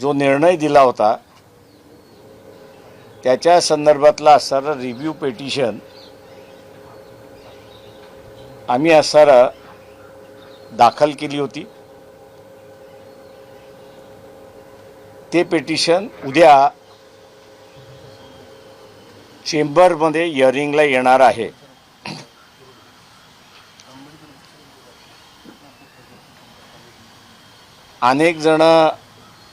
जो निर्णय दिला होता त्याच्या संदर्भातला असणारा रिव्ह्यू पेटिशन आम्ही असणारा दाखल केली होती. ते पेटिशन उद्या चेंबरमध्ये हिअरिंगला येणार आहे. अनेक जण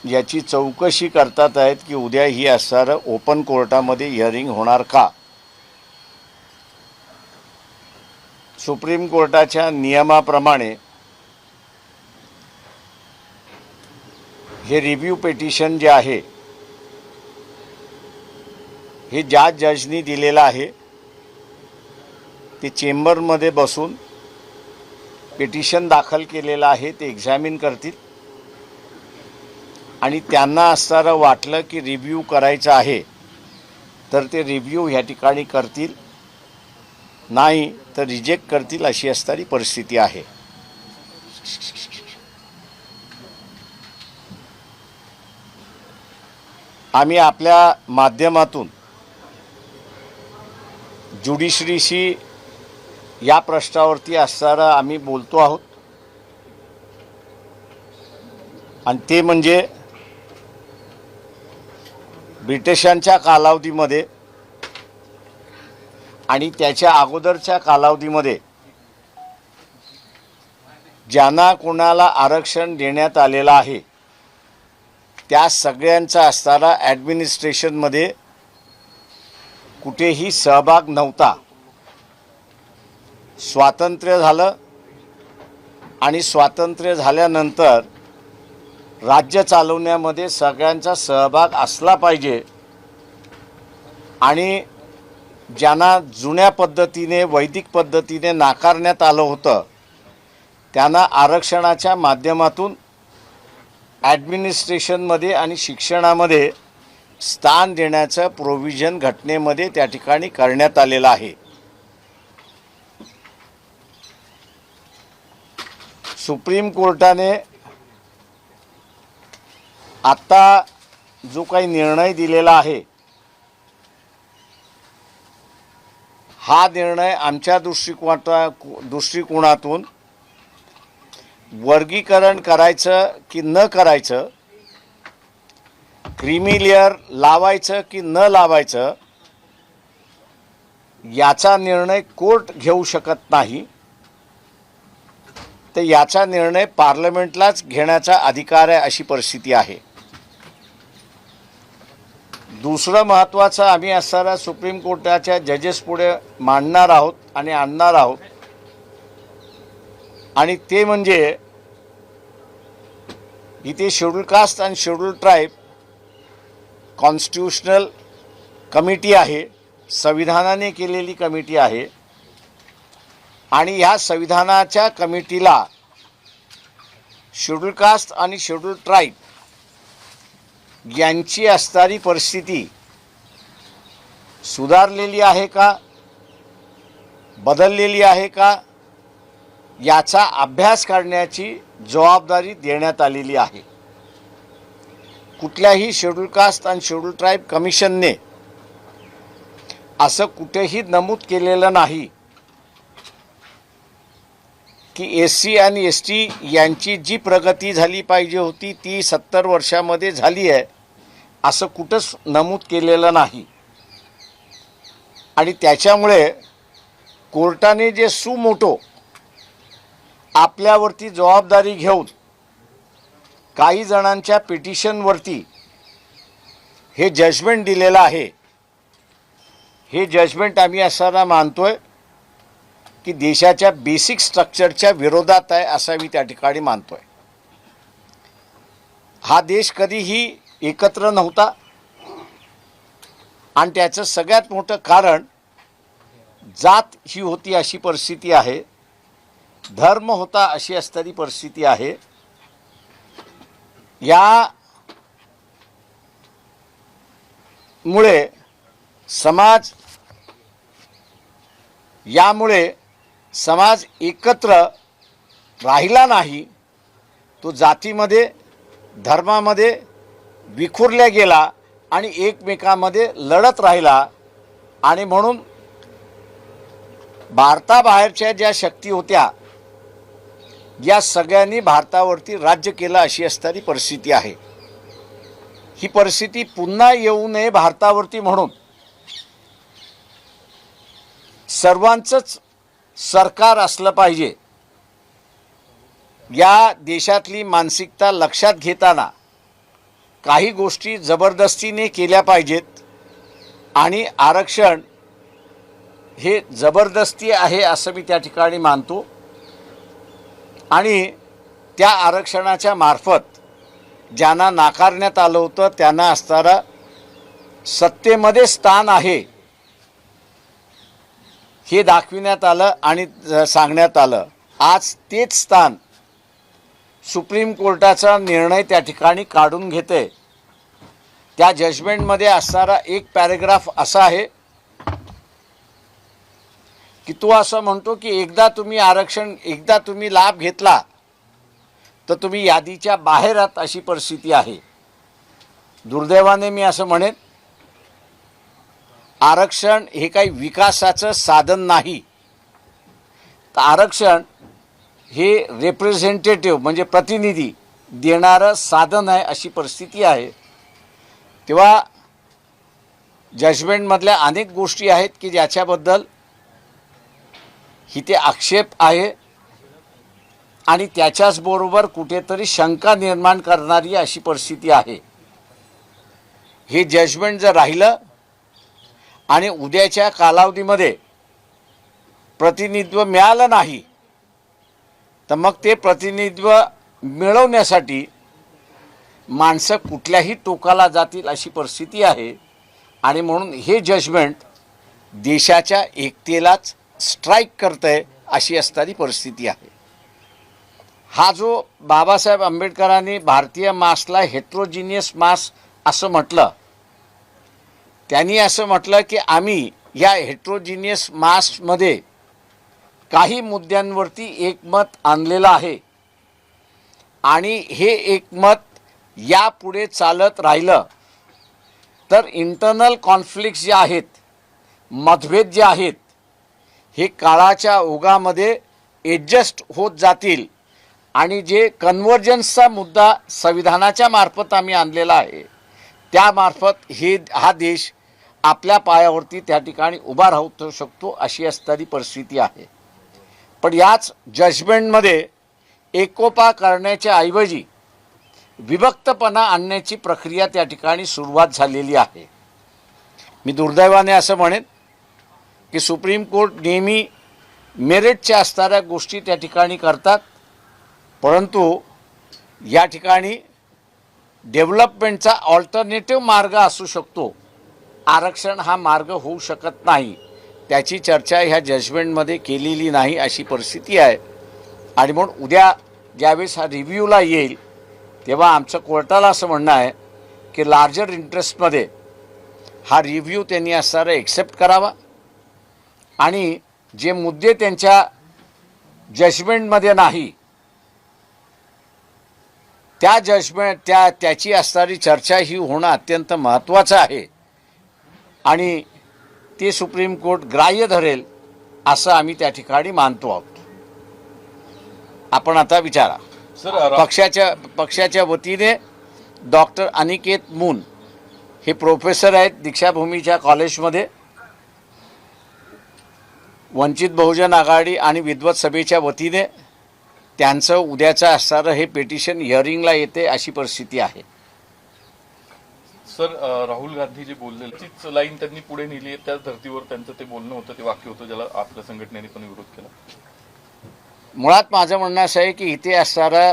याची चौकशी करतात आहेत की उद्या ही असणारं ओपन कोर्टामध्ये हिअरिंग होणार का? सुप्रीम कोर्टाच्या नियमाप्रमाणे हे रिव्ह्यू पेटिशन जे आहे हे ज्या जजनी दिलेलं आहे ते चेंबरमध्ये बसून पेटिशन दाखल केलेलं आहे ते एक्झामिन करतील. आणि त्यांना असणारं वाटलं की रिव्ह्यू करायचं आहे तर ते रिव्ह्यू ह्या ठिकाणी करतील. नाही तर रिजेक्ट करतील अशी असणारी परिस्थिती आहे. आम्ही आपल्या माध्यमातून ज्युडिशरीशी या प्रश्नावरती असणारा आम्ही बोलतो आहोत. आणि ते म्हणजे ब्रिटिशांच्या कालावधीमध्ये आणि त्याच्या अगोदरच्या कालावधीमध्ये ज्यांना कोणाला आरक्षण देण्यात आलेलं आहे त्या सगळ्यांचा असणारा ॲडमिनिस्ट्रेशनमध्ये कुठेही सहभाग नव्हता. स्वातंत्र्य झालं आणि स्वातंत्र्य झाल्यानंतर राज्य चालवण्यामध्ये सगळ्यांचा सहभाग असला पाहिजे. आणि ज्यांना जुन्या पद्धतीने वैदिक पद्धतीने नाकारण्यात आलं होतं त्यांना आरक्षणाच्या माध्यमातून ॲडमिनिस्ट्रेशनमध्ये आणि शिक्षणामध्ये स्थान देण्याचं प्रोव्हिजन घटनेमध्ये त्या ठिकाणी करण्यात आलेलं आहे. सुप्रीम कोर्टाने आत्ता जो काही निर्णय दिलेला आहे हा निर्णय आमच्या दृष्टिकोना दृष्टिकोनातून वर्गीकरण करायचं की न करायचं क्रीमी लेअर लावायचं की न लावायचं याचा निर्णय कोर्ट घेऊ शकत नाही. तर याचा निर्णय पार्लमेंटलाच घेण्याचा अधिकार आहे अशी परिस्थिती आहे. दुसरं महत्त्वाचं आम्ही असणारा सुप्रीम कोर्टाच्या जजेस पुढे मांडणार आहोत आणि आणणार आहोत. आणि ते म्हणजे इथे शेड्यूल कास्ट आणि शेड्यूल ट्राईब कॉन्स्टिट्युशनल कमिटी आहे संविधानाने केलेली कमिटी आहे. आणि ह्या संविधानाच्या कमिटीला शेड्यूल कास्ट आणि शेड्यूल ट्राईब यांची असणारी परिस्थिती सुधारलेली आहे का? बदललेली आहे का? याचा अभ्यास करण्याची जबाबदारी देण्यात आलेली आहे. कुठल्याही शेड्यूल कास्ट आणि शेड्यूल ट्राईब कमिशनने असं कुठेही नमूद केलेलं नाही की एस सी आणि एस टी यांची जी प्रगती झाली पाहिजे होती ती सत्तर वर्षामध्ये झाली आहे. असं कुठंच नमूद केलेलं नाही. आणि त्याच्यामुळे कोर्टाने जे सुमोटो आपल्यावरती जबाबदारी घेऊन काही जणांच्या पिटिशनवरती हे जजमेंट दिलेलं आहे. हे जजमेंट आम्ही असताना आहे की देशाच्या बेसिक स्ट्रक्चरच्या विरोधात आहे असं मी त्या ठिकाणी मानतो आहे हा देश कधीही एकत्र नव्हता. आणि त्याचं सगळ्यात मोठं कारण जात ही होती अशी परिस्थिती आहे. धर्म होता अशी असणारी परिस्थिती आहे. या मुळे समाज यामुळे समाज एकत्र राहिला नाही. तो जातीमध्ये धर्मामध्ये विखुरल्या गेला आणि एकमेकांमध्ये लढत राहिला. आणि म्हणून भारताबाहेरच्या ज्या शक्ती होत्या या सगळ्यांनी भारतावरती राज्य केलं अशी असणारी परिस्थिती आहे. ही परिस्थिती पुन्हा येऊ नये भारतावरती म्हणून. सर्वांचंच सरकार असलं पाहिजे. या देशातली मानसिकता लक्षात घेताना काही गोष्टी जबरदस्तीने केल्या पाहिजेत. आणि आरक्षण हे जबरदस्ती आहे असं मी त्या ठिकाणी मानतो. आणि त्या आरक्षणाच्या मार्फत ज्यांना नाकारण्यात आलं होतं त्यांना असणारा सत्तेमध्ये स्थान आहे हे दाखविण्यात आलं आणि सांगण्यात आलं. आज तेच स्थान सुप्रीम कोर्टाचा निर्णय त्या ठिकाणी काढून घेते. त्या जजमेंटमध्ये असणारा एक पॅरेग्राफ असा आहे की तो असं म्हणतो की एकदा तुम्ही आरक्षण एकदा तुम्ही लाभ घेतला तर तुम्ही यादीच्या बाहेर आहात अशी परिस्थिती आहे. दुर्दैवाने मी असं म्हणेन आरक्षण हे काही विकासाचं साधन नाही. तर आरक्षण हे रिप्रेझेंटेटिव्ह म्हणजे प्रतिनिधी देणारं साधन आहे अशी परिस्थिती आहे. तेव्हा जजमेंटमधल्या अनेक गोष्टी आहेत की ज्याच्याबद्दल इथे आक्षेप आहे आणि त्याच्याचबरोबर कुठेतरी शंका निर्माण करणारी अशी परिस्थिती आहे. हे जजमेंट जर राहिलं आणि उद्याच्या कालावधीमध्ये प्रतिनिधित्व मिळालं नाही तर मग ते प्रतिनिधित्व मिळवण्यासाठी माणसं कुठल्याही टोकाला जातील अशी परिस्थिती आहे. आणि म्हणून हे जजमेंट देशाच्या एकतेलाच स्ट्राईक करतंय अशी असणारी परिस्थिती आहे. हा जो बाबासाहेब आंबेडकरांनी भारतीय मासला हेट्रोजिनियस मास असं म्हटलं त्यांनी असं म्हटलं की आम्ही या हेट्रोजिनियस मासमध्ये काही मुद्द्यांवरती एकमत आणलेलं आहे. आणि हे एकमत यापुढे चालत राहिलं. तर इंटरनल कॉन्फ्लिक्ट जे आहेत मतभेद जे आहेत हे काळाच्या ओघामध्ये ॲडजस्ट होत जातील. आणि जे कन्व्हर्जन्सचा मुद्दा संविधानाच्या मार्फत आम्ही आणलेला आहे त्यामार्फत हे हा देश आपल्या पायावरती त्या ठिकाणी उभा राहू शकतो अशी असणारी परिस्थिती आहे. पण याच जजमेंटमध्ये एकोपा करण्याच्या ऐवजी विभक्तपणा आणण्याची प्रक्रिया त्या ठिकाणी सुरुवात झालेली आहे. मी दुर्दैवाने असं म्हणेन की सुप्रीम कोर्ट नेहमी मेरिटच्या असणाऱ्या गोष्टी त्या ठिकाणी करतात परंतु या ठिकाणी डेव्हलपमेंटचा ऑल्टरनेटिव्ह मार्ग असू शकतो. आरक्षण हा मार्ग होऊ शकत नाही. त्याची चर्चा ह्या जजमेंटमध्ये केलेली नाही अशी परिस्थिती आहे. आणि म्हणून उद्या ज्यावेळेस हा रिव्ह्यूला येईल तेव्हा आमचं कोर्टाला असं म्हणणं आहे की लार्जर इंटरेस्टमध्ये हा रिव्ह्यू त्यांनी असणारा एक्सेप्ट करावा. आणि जे मुद्दे त्यांच्या जजमेंटमध्ये नाही त्या जजमेंट त्या त्याची असणारी चर्चा ही होणं अत्यंत महत्त्वाचं आहे. आणि ते सुप्रीम कोर्ट ग्राह्य धरेल असं आम्ही त्या ठिकाणी मानतो आहोत. आपण आता विचारा. सर पक्षाच्या पक्षाच्या वतीने डॉक्टर अनिकेत मून हे प्रोफेसर आहेत दीक्षाभूमीच्या कॉलेजमध्ये. वंचित बहुजन आघाडी आणि विद्वत सभेच्या वतीने त्यांचं उद्याचं असणारं हे पिटिशन हिअरिंगला येते अशी परिस्थिती आहे. सर राहुल गांधी जे बोलले तीच लाईन त्यांनी पुढे नेली आहे त्याच धर्तीवर त्यांचं ते बोलणं होतं ते वाक्य होतं ज्याला आपल्या संघटनेने पण विरोध केला. मुळात माझं म्हणणं असं आहे की इथे असणारा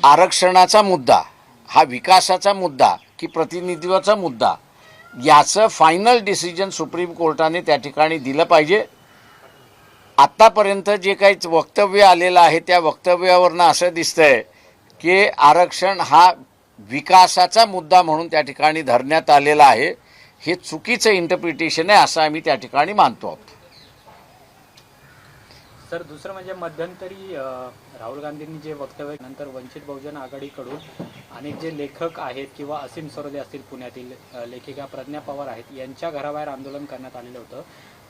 आरक्षणाचा मुद्दा हा विकासाचा मुद्दा की प्रतिनिधित्वाचा मुद्दा याचं फायनल डिसिजन सुप्रीम कोर्टाने त्या ठिकाणी दिलं पाहिजे. आत्तापर्यंत जे काही वक्तव्य आलेलं आहे त्या वक्तव्यावरनं असं दिसतंय की आरक्षण हा विकासाचा मुद्दा म्हणून त्या ठिकाणी धरण्यात आलेला आहे. हे चुकीचं इंटरप्रिटेशन आहे असं आम्ही त्या ठिकाणी मानतो आहोत. सर दुसरं म्हणजे मध्यंतरी राहुल गांधींनी जे वक्तव्य नंतर वंचित बहुजन आघाडीकडून अनेक जे लेखक आहेत किंवा असीम सरोदे असतील पुण्यातील लेखिका प्रज्ञा पवार आहेत यांच्या घराबाहेर आंदोलन करण्यात आलेलं होतं.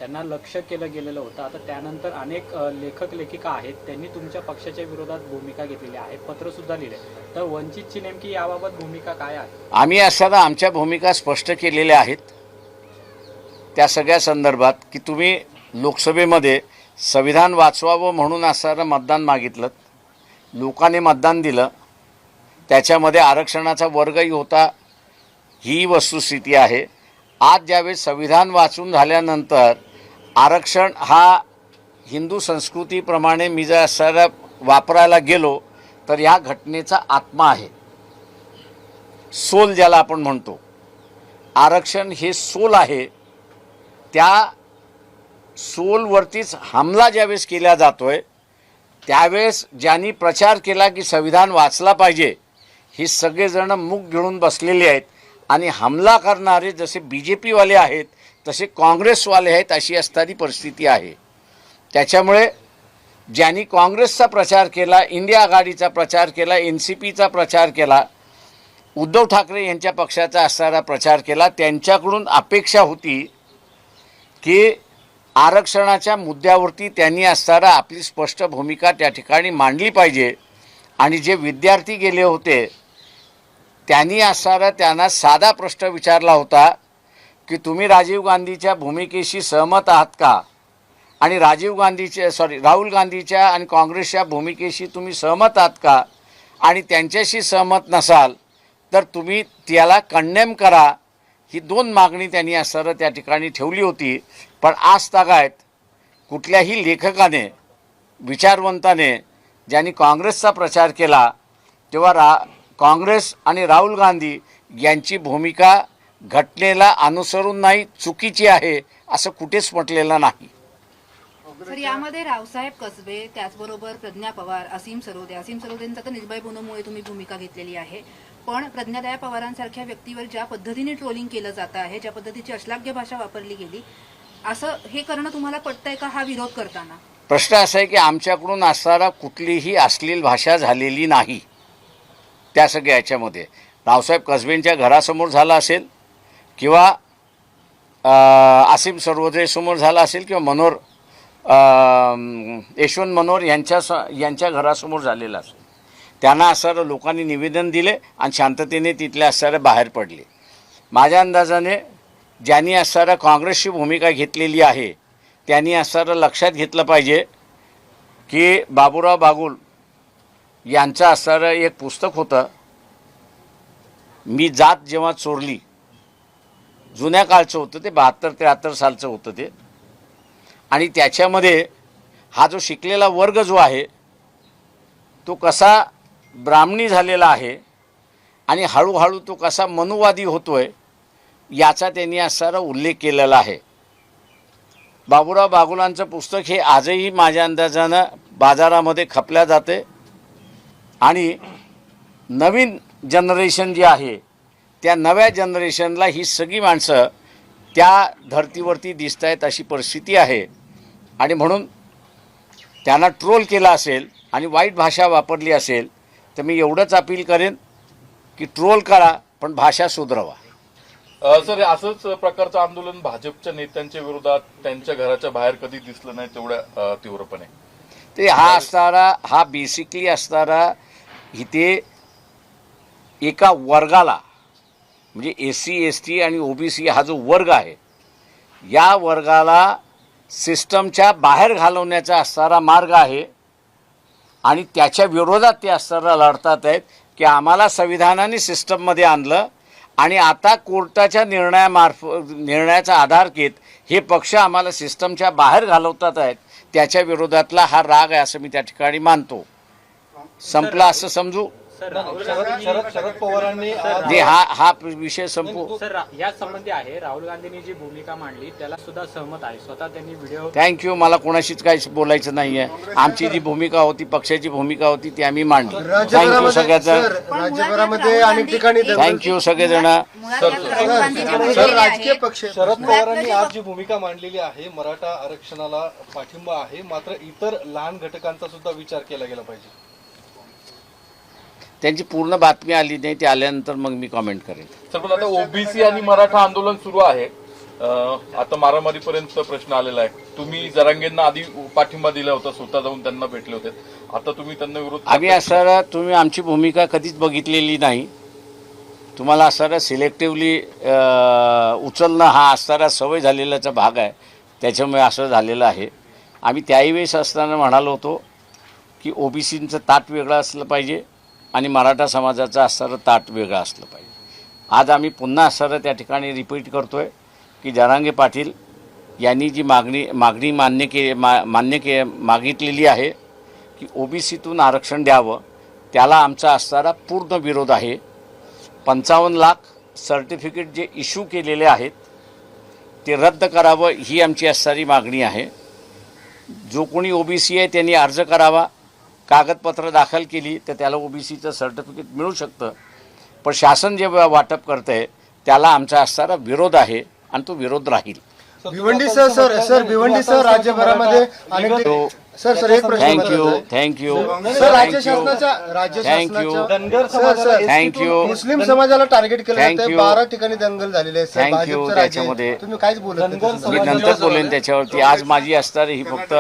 त्यांना लक्ष केलं गेलेलं होतं. आता त्यानंतर अनेक लेखक लेखिका आहेत. त्यांनी तुमच्या पक्षाच्या विरोधात भूमिका घेतलेली आहे. पत्र सुद्धा लिहिले. तर वंचितची नेमकी याबाबत भूमिका काय आहे? आम्ही असताना आमच्या भूमिका स्पष्ट केलेल्या आहेत. त्या सगळ्या संदर्भात की तुम्ही लोकसभेमध्ये संविधान वाचवावं म्हणून असणारं मतदान मागितलं. लोकांनी मतदान दिलं. त्याच्यामध्ये आरक्षणाचा वर्गही होता. ही वस्तुस्थिती आहे. आज ज्यावेळेस संविधान वाचून झाल्यानंतर आरक्षण हा हिंदू संस्कृतीप्रमाणे मी जर सगळ्या वापरायला गेलो तर या घटनेचा आत्मा आहे. सोल ज्याला आपण म्हणतो. आरक्षण हे सोल आहे. त्या सोलवरतीच हमला ज्यावेळेस केला जातो आहे त्यावेळेस ज्यांनी प्रचार केला की संविधान वाचला पाहिजे हे सगळेजणं मुख घेऊन बसलेले आहेत. आणि हमला करणारे जसे बी जे पीवाले आहेत तसे काँग्रेसवाले आहेत अशी असणारी परिस्थिती आहे. त्याच्यामुळे ज्यांनी काँग्रेसचा प्रचार केला इंडिया आघाडीचा प्रचार केला एन सी पीचा प्रचार केला उद्धव ठाकरे यांच्या पक्षाचा असणारा प्रचार केला त्यांच्याकडून अपेक्षा होती की आरक्षणाच्या मुद्द्यावरती त्यांनी असणारा आपली स्पष्ट भूमिका त्या ठिकाणी मांडली पाहिजे. आणि जे विद्यार्थी गेले होते त्यांनी असणारा त्यांना साधा प्रश्न विचारला होता की तुम्ही राजीव गांधीच्या भूमिकेशी सहमत आहात का? आणि राजीव गांधीच्या सॉरी राहुल गांधीच्या आणि काँग्रेसच्या भूमिकेशी तुम्ही सहमत आहात का? आणि त्यांच्याशी सहमत नसाल तर तुम्ही त्याला कंडेम करा. ही दोन मागणी त्यांनी असं त्या ठिकाणी ठेवली होती. पण आज तागायत कुठल्याही लेखकाने विचारवंताने ज्यांनी काँग्रेसचा प्रचार केला तेव्हा रा काँग्रेस आणि राहुल गांधी यांची भूमिका घटनेला अनुसरून नाही चुकीची आहे असं कुठेच म्हटलेलं नाही. तर यामध्ये रावसाहेब कसबे त्याचबरोबर प्रज्ञा पवार असीम सरोदे. असीम सरोदेंचा तर निर्भय बनवमुळे तुम्ही भूमिका घेतलेली आहे. पण प्रज्ञादया पवारांसारख्या व्यक्तीवर ज्या पद्धतीने ट्रोलिंग केलं जात आहे ज्या पद्धतीची अश्लाघ्य भाषा वापरली गेली असं हे करणं तुम्हाला पटतंय का हा विरोध करताना? प्रश्न असा आहे की आमच्याकडून असणारा कुठलीही अश्लील भाषा झालेली नाही. त्या सगळ्या याच्यामध्ये. रावसाहेब कसबेंच्या घरासमोर झाला असेल किंवा अ, आसिम सर्वोदयसमोर झाला असेल किंवा मनोहर यशवंत मनोहर यांच्या स यांच्या घरासमोर झालेला असेल. त्यांना असणारं लोकांनी निवेदन दिले आणि शांततेने तिथल्या असणाऱ्या बाहेर पडले. माझ्या अंदाजाने ज्यांनी असणारा काँग्रेसची भूमिका घेतलेली आहे त्यांनी असणारं लक्षात घेतलं पाहिजे की बाबुराव बागुल यांचं असणारं एक पुस्तक होतं मी जात जेव्हा चोरली जुन्या काळचं होतं ते बहात्तर त्र्याहत्तर सालचं होतं ते. आणि त्याच्यामध्ये हा जो शिकलेला वर्ग जो आहे तो कसा ब्राह्मणी झालेला आहे आणि हळूहळू तो कसा मनुवादी होतो आहे याचा त्यांनी असणारा उल्लेख केलेला आहे. बाबुराव बागुलांचं पुस्तक हे आजही माझ्या अंदाजानं बाजारामध्ये खपल्या जाते. आणि नवीन जनरेशन जी आहे त्या नव्या जनरेशनला ही सगळी माणसं त्या धर्तीवरती दिसत आहेत अशी परिस्थिती आहे. आणि म्हणून त्यांना ट्रोल केला असेल आणि वाईट भाषा वापरली असेल तर मी एवढंच अपील करेन की ट्रोल करा पण भाषा सुधरवा. सर असंच प्रकारचं आंदोलन भाजपच्या नेत्यांच्या विरोधात त्यांच्या घराच्या बाहेर कधी दिसलं नाही तेवढ्या तीव्रपणे? ते हा असणारा हा बेसिकली असणारा इथे एका वर्गाला म्हणजे एस सी एस टी आणि ओ बी सी हा जो वर्ग आहे या वर्गाला सिस्टमच्या बाहेर घालवण्याचा असणारा मार्ग आहे आणि त्याच्या विरोधात ते असणारा लढतात आहेत की आम्हाला संविधानाने सिस्टममध्ये आणलं आणि आता कोर्टाच्या निर्णयामार्फ निर्णयाचा आधार घेत हे पक्ष आम्हाला सिस्टमच्या बाहेर घालवतात आहेत त्याच्या विरोधातला हा राग आहे असं मी त्या ठिकाणी मानतो. संपला असं समजू? शरद शरद शरद पवारांनी जे हा हा विषय संपू सर याच संबंधी आहे राहुल गांधींनी जी भूमिका मांडली त्याला सुद्धा सहमत आहे. स्वतः त्यांनी व्हिडिओ थँक्यू मला कोणाशीच काही बोलायचं नाही आहे आमची जी भूमिका होती पक्षाची भूमिका होती ती आम्ही मांडली. थँक्यू सगळ्याचं. राज्यभरामध्ये अनेक ठिकाणी थँक्यू सगळेजण. राजकीय पक्ष शरद पवारांनी जे आज जी भूमिका मांडलेली आहे मराठा आरक्षणाला पाठिंबा आहे मात्र इतर लहान घटकांचा सुद्धा विचार केला गेला पाहिजे. त्यांची पूर्ण बातमी आली नाही ती आल्यानंतर मग मी कॉमेंट करेन. सर पण आता ओबीसी आणि मराठा आंदोलन सुरू आहे. अं, आता मारामारीपर्यंत प्रश्न आलेला आहे. तुम्ही जरांगेंना आधी पाठिंबा दिला होता स्वतः जाऊन त्यांना भेटले होते. आता तुम्ही त्यांना विरोध आम्ही असं तुम्ही आमची भूमिका कधीच बघितलेली नाही. तुम्हाला असणारा सिलेक्टिव्हली उचलणं हा असणारा सवय झालेलाचा भाग आहे. त्याच्यामुळे असं झालेलं आहे. आम्ही त्याही वेळेस असताना म्हणालो होतो की ओबीसीचं ताट वेगळं असलं पाहिजे. आणि मराठा समाजाचं असणारं ताट वेगळं असलं पाहिजे. आज आम्ही पुन्हा असणारं त्या ठिकाणी रिपीट करतो आहे की जरांगे पाटील यांनी जी मागणी मागणी मान्य के मा मान्य के मागितलेली आहे की ओबीसीतून आरक्षण द्यावं त्याला आमचा असणारा पूर्ण विरोध आहे. पंचावन्न लाख सर्टिफिकेट जे इश्यू केलेले आहेत ते रद्द करावं ही आमची असणारी मागणी आहे. जो कोणी ओबीसी आहे त्यांनी अर्ज करावा. कागदपत्र दाखल केली तर त्याला ओबीसीचं सर्टिफिकेट मिळू शकतं. पण शासन जे वाटप करतं आहे त्याला आमचा असणारा विरोध आहे आणि तो विरोध राहील. भिवंडीसह सर सर भिवंडीसह राज्यभरामध्ये अनेक ठिक- सर सर एक प्रश्न thank you. Thank you sir राज्य थँक्यू शासनाच्या राज्य. शासनाच्या धनगर सर समाजाला सर थँक्यू मुस्लिम समाजाला टार्गेट केलं Thank जातं you. बारा ठिकाणी दंगल झालेले आहेत सर Thank you. भाजपचं राज्य त्याच्यामध्ये- आहे. तुम्ही काहीच बोलत नाही धनगर त्याच्यामध्ये. मी नंतर बोलेन त्याच्यावरती आज माझी असणार ही फक्त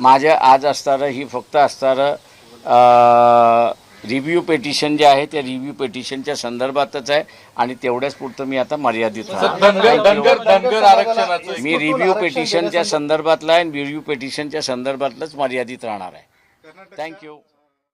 माझ्या आज असणारं ही फक्त असणारं रिव्ह्यू पेटिशन जे आहे त्या रिव्ह्यू पेटिशनच्या संदर्भातच आहे आणि तेवढ्याच पुरतं मी आता मर्यादित राहणार. मी रिव्ह्यू पेटिशनच्या संदर्भातला आहे आणि रिव्ह्यू पेटिशनच्या संदर्भातलंच मर्यादित राहणार आहे. थँक्यू